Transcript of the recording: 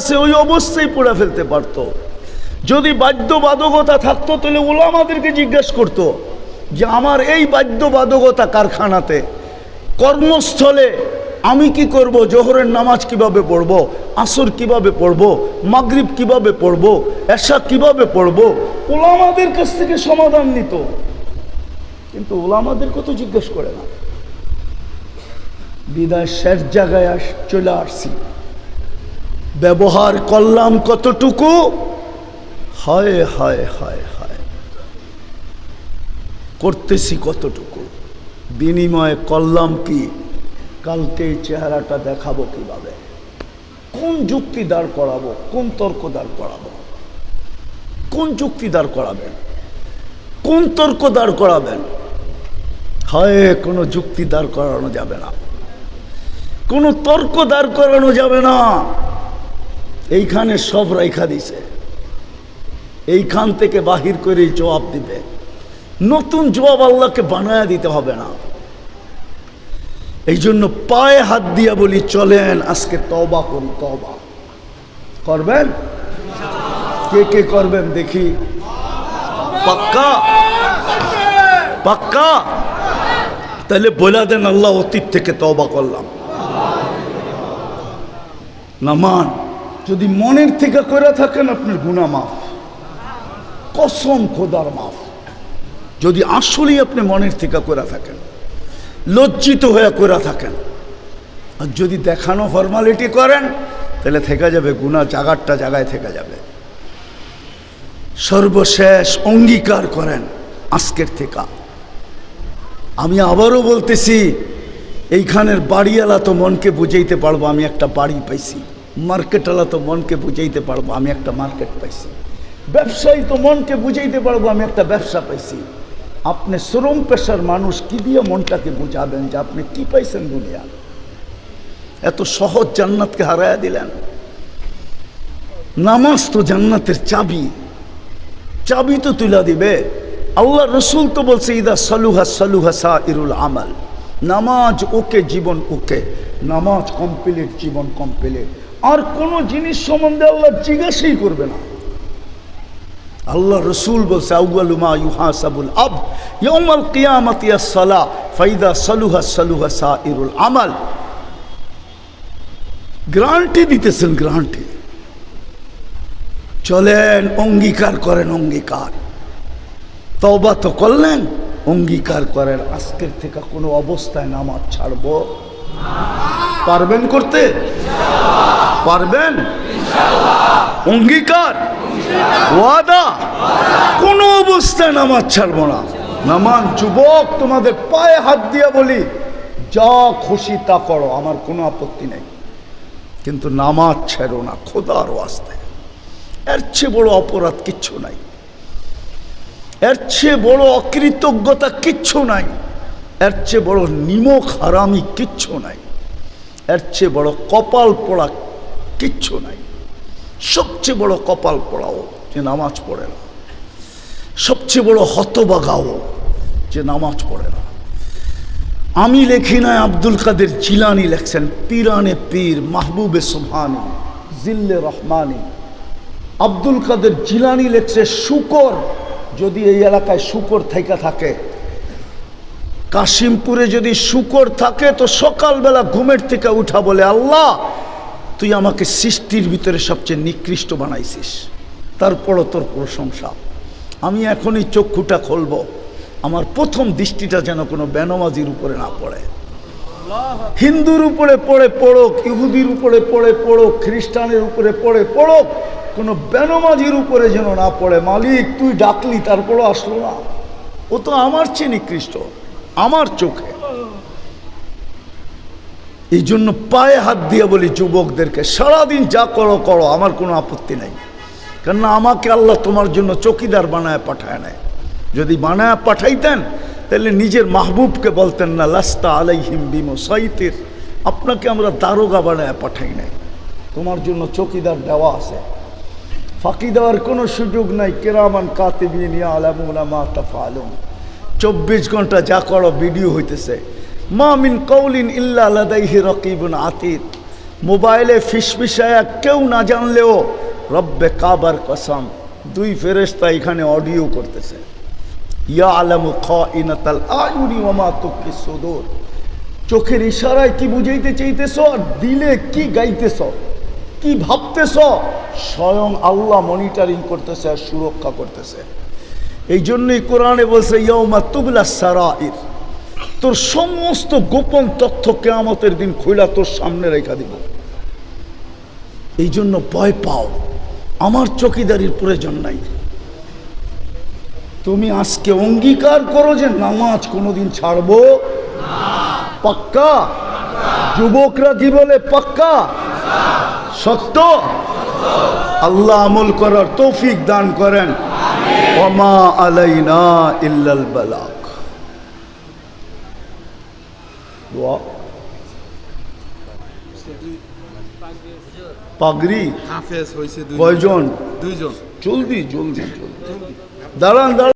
আছে, ওই অবস্থায় পড়ে ফেলতে পারতো। যদি বাধ্যবাধকতা থাকতো, তাহলে ওলামাদেরকে জিজ্ঞেস করতো যে, আমার এই বাধ্যবাধকতা কারখানাতে, কর্মস্থলে আমি কি করব? জোহরের নামাজ কীভাবে পড়ব? আসর কীভাবে পড়ব? মাগরিব কীভাবে পড়ব? এশা কীভাবে পড়ব? ওলামাদের কাছ থেকে সমাধান নিত। কিন্তু ওলামাদেরকে তো জিজ্ঞেস করে না। বিদায় শেষ জায়গায় আস, চলে আসছি। ব্যবহার করলাম কতটুকু? হায় হায় হায় হায়। করতেছি কতটুকু? বিনিময়ে করলাম কি? কালকে চেহারাটা দেখাবো কীভাবে? কোন যুক্তি দাঁড় করাবো? কোন তর্ক দাঁড় করাবো? কোন যুক্তি দাঁড় করাবেন? কোন তর্ক দাঁড় করাবেন? হয়, কোনো যুক্তি দাঁড় করানো যাবে না। কোনো তর্ক দাঁড় করানো যাবে না। এইখানে সব রেখা দিছে। এইখান থেকে বাহির করে জবাব দিবে। নতুন জবাব আল্লাহকে বানায়া দিতে হবে না। এই জন্য পায়ে হাত দিয়া বলি, চলেন আজকে তবা করি তবা করবেন? কে কে করবেন দেখি। পাক্কা? পাক্কা? তাহলে বলে দেন, আল্লাহ অতীত থেকে তবা করলাম। না মান যদি মনের থেকে করে থাকেন আপনার গুণা মাফ। কসম খোদার মাফ। যদি আসলেই আপনি মনের থেকে করে থাকেন, লজ্জিত হয়ে করে থাকেন, আর যদি দেখানো ফর্মালিটি করেন, তাহলে থেকে যাবে গুণা জাগারটা জায়গায় থেকে যাবে। সর্বশেষ অঙ্গীকার করেন আজকের থেকে। আমি আবারও বলতেছি, এইখানের বাড়িওয়ালা তো মনকে বুঝাইতে পারব, আমি একটা বাড়ি পাইছি। মার্কেটওয়ালা তো মনকে বুঝাইতে পারব আমি একটা মার্কেট পাইছি ব্যবসায়ী তো মনকে বুঝাইতে পারব আমি একটা ব্যবসা পাইছি আপনি শ্রম পেশার মানুষ কি দিয়ে মনটাকে বুঝাবেন যে আপনি কি পাইছেন দুনিয়া এত সহজ জান্নাতকে হারায়া দিলেন। নামাজ তো জান্নাতের চাবি। চাবি তো তুলা দিবে। আল্লাহ রসুল তো বলছে, ইদা সালুহা সালুহা সা ইরুল আমাল। নামাজ ওকে, জীবন ওকে। নামাজ কমপ্লিট জীবন কমপ্লিট আর কোনো জিনিস সম্বন্ধে আল্লাহ জিজ্ঞাসাই করবে না। আল্লাহ রসুল বলছে সালা, ফাইদা গ্রান্টি দিতেছেন, গ্রান্টি। চলেন, অঙ্গীকার করেন, অঙ্গীকার। তবা তো করলেন, অঙ্গীকার করেন। আজকের থেকে কোনো অবস্থায় নামাজ ছাড়ব? পারবেন করতে? পারবেন? অঙ্গীকার, ওয়াদা, কোনো অবস্থায় নামাজ ছাড়বো না। নামান যুবক, তোমাদের পায়ে হাত দিয়া বলি, যা খুশি তা করো, আমার কোনো আপত্তি নেই। কিন্তু নামাজ ছেড়ো না, খোদার ওয়াস্তে। এর চেয়ে বড় অপরাধ কিচ্ছু নাই। এর চেয়ে বড় অকৃতজ্ঞতা কিচ্ছু নাই। এর চেয়ে বড় নিমক হারামি কিচ্ছু নাই। এর চেয়ে বড় কপাল পড়া কিচ্ছু নাই। সবচেয়ে বড় কপাল পড়াও যে নামাজ পড়ে না। সবচেয়ে বড় হতবাগাও যে নামাজ পড়ে না। আমি লেখি না আব্দুল কাদের জিলানি লেখছেন, পীরানে পীর মাহবুবে সুবহানি, জিল্লে রহমানি। আব্দুল কাদের জিলানি লেখছে, শুকর যদি এই এলাকায় শুকর থেকে থাকে, কাশিমপুরে যদি শুকর থাকে, তো সকালবেলা ঘুমের থেকে উঠা বলে, আল্লাহ তুই আমাকে সৃষ্টির ভিতরে সবচেয়ে নিকৃষ্ট বানাইছিস। তারপরও তোর প্রশংসা। আমি এখনই চক্ষুটা খুলব। আমার প্রথম দৃষ্টিটা যেন কোনো বেনমাজির উপরে না পড়ে। হিন্দুর উপরে পড়ে পড়ুক, ইহুদির উপরে পড়ে পড়ুক, খ্রিস্টানের উপরে পড়ে পড়ুক, কোনো বেনমাজির উপরে যেন না পড়ে। মালিক, তুই ডাকলি, তারপরও আসলো না। ও তো আমার চেয়ে নিকৃষ্ট, আমার চোখে। এই জন্য পায়ে হাত দিয়ে বলি, যুবকদেরকে, সারাদিন যা করো করো, আমার কোনো আপত্তি নাই। কেননা আমাকে আল্লাহ তোমার জন্য চকিদার বানায় পাঠায় নেয় যদি বানায় পাঠাইতেন, তাহলে নিজের মাহবুবকে বলতেন না, লাস্তা আলাইহিম বিমো সাইতের আপনাকে আমরা দারোগা বানায় পাঠাই নাই। তোমার জন্য চকিদার দেওয়া আছে। ফাঁকি দেওয়ার কোনো সুযোগ নাই, কেরামান কাতিবিন ইয়া আলামুনা মা তাফালুন। চব্বিশ ঘণ্টা যা করো, ভিডিও হইতেছে। মা মিন কৌলিন ইল্লা লাদাইহি রকিবুন আতিদ। মোবাইলে ফিসফিসায়া কেউ না জানলেও রব্বে কাবার কসম, দুই ফেরেশতা এখানে অডিও করতেছে। ইয়া আলামু খ ইনাতাল আয়ুনি তুকি সুদূর। চোখের ইশারায় কি বুঝাইতে চাইতেছ আর দিলে কি গাইতেছ? কি ভাবতেছ? স্বয়ং আল্লাহ মনিটরিং করতেছে আর সুরক্ষা করতেছে। এই জন্যই কোরআনে বলছে ইয়মা তুবলা সারাইর। তোর সমস্ত গোপন তথ্য কেয়ামতের দিন খুলা তোর সামনে রেখা দিব। এই জন্য ভয় পাও। আমার চকিদারির প্রয়োজন নাই। তুমি আজকে অঙ্গীকার করো যে নামাজ কোনোদিন ছাড়বো? পাক্কা? যুবকরা কি বলে পাক্কা? সত্য? আল্লাহ আমল করার তৌফিক দান করেন। ওমা আলাইনা ইল্লাল বালাক দোয়া পাগড়ি হাফেজ হয়েছে দুই কয়জন দুইজন জলদি জলদি জলদি দাঁড়ান দাঁড়ান